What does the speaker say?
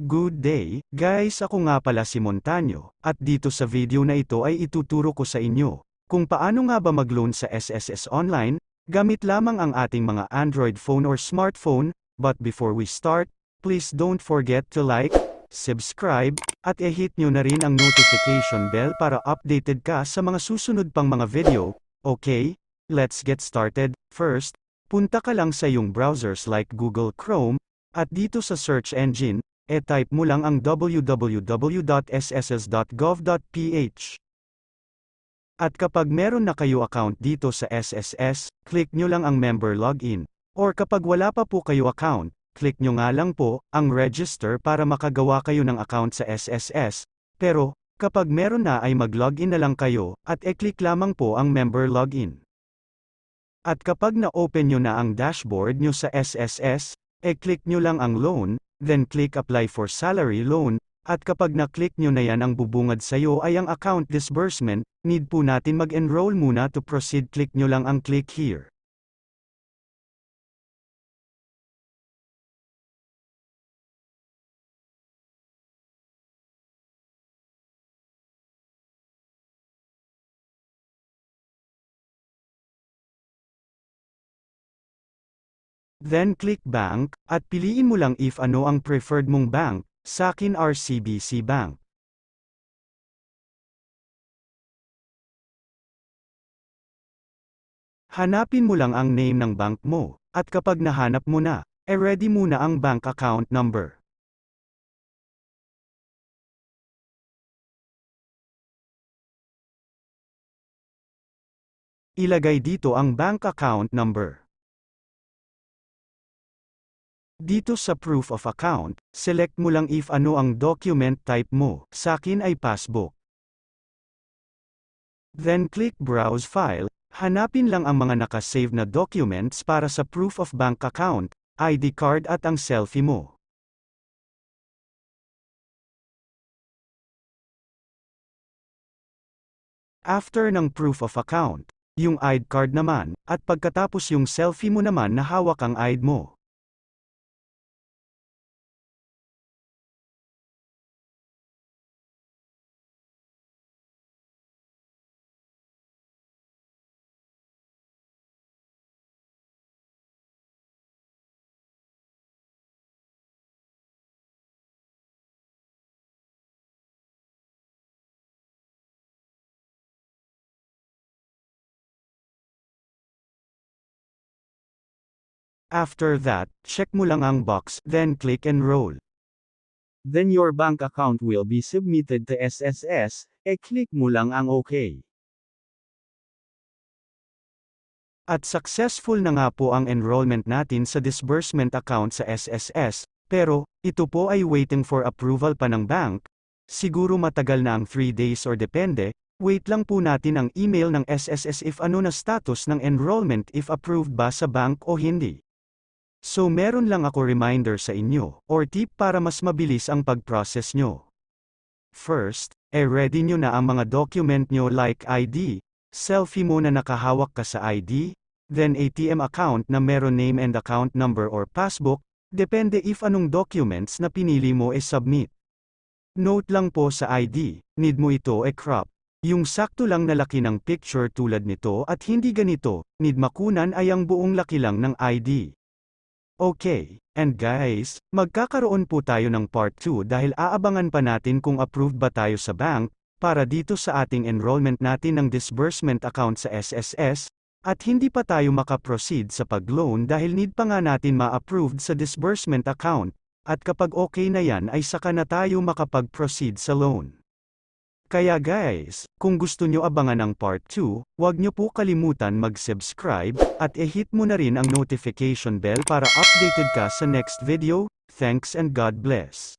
Good day, guys ako nga pala si Montaño, at dito sa video na ito ay ituturo ko sa inyo, kung paano nga ba mag-loan sa SSS Online, gamit lamang ang ating mga Android phone or smartphone, but before we start, please don't forget to like, subscribe, at i-hit nyo na rin ang notification bell para updated ka sa mga susunod pang mga video, okay? Let's get started, first, punta ka lang sa iyong browsers like Google Chrome, at dito sa search engine, e-type mo lang ang www.sss.gov.ph. At kapag meron na kayo account dito sa SSS, click nyo lang ang member login. Or kapag wala pa po kayo account, click nyo nga lang po ang register para makagawa kayo ng account sa SSS. Pero, kapag meron na ay mag-login na lang kayo, at e-click lamang po ang member login. At kapag na-open nyo na ang dashboard nyo sa SSS, e-click nyo lang ang loan, then click apply for salary loan, at kapag na-click nyo na yan ang bubungad sa'yo ay ang account disbursement, need po natin mag-enroll muna to proceed click nyo lang ang click here. Then click bank, at piliin mo lang if ano ang preferred mong bank, sakin RCBC Bank. Hanapin mo lang ang name ng bank mo, at kapag nahanap mo na, e ready muna ang bank account number. Ilagay dito ang bank account number. Dito sa Proof of Account, select mo lang if ano ang document type mo, sakin ay passbook. Then click Browse File, hanapin lang ang mga nakasave na documents para sa Proof of Bank Account, ID card at ang selfie mo. After ng Proof of Account, yung ID card naman, at pagkatapos yung selfie mo naman na hawak ang ID mo. After that, check mo lang ang box, then click Enroll. Then your bank account will be submitted to SSS, e click mo lang ang OK. At successful na nga po ang enrollment natin sa disbursement account sa SSS, pero, ito po ay waiting for approval pa ng bank, siguro matagal na ang 3 days or depende, wait lang po natin ang email ng SSS if ano na status ng enrollment if approved ba sa bank o hindi. So meron lang ako reminder sa inyo, or tip para mas mabilis ang pag-process nyo. First, e ready nyo na ang mga document nyo like ID, selfie mo na nakahawak ka sa ID, then ATM account na meron name and account number or passbook, depende if anong documents na pinili mo e submit. Note lang po sa ID, need mo ito e crop. Yung sakto lang na laki ng picture tulad nito at hindi ganito, need makunan ay ang buong laki lang ng ID. Okay, and guys, magkakaroon po tayo ng part 2 dahil aabangan pa natin kung approved ba tayo sa bank, para dito sa ating enrollment natin ng disbursement account sa SSS, at hindi pa tayo makaproceed sa pag-loan dahil need pa nga natin ma-approved sa disbursement account, at kapag okay na yan ay saka na tayo makapag-proceed sa loan. Kaya guys, kung gusto nyo abangan ang part 2, huwag nyo po kalimutan mag-subscribe, at i-hit mo na rin ang notification bell para updated ka sa next video, thanks and God bless.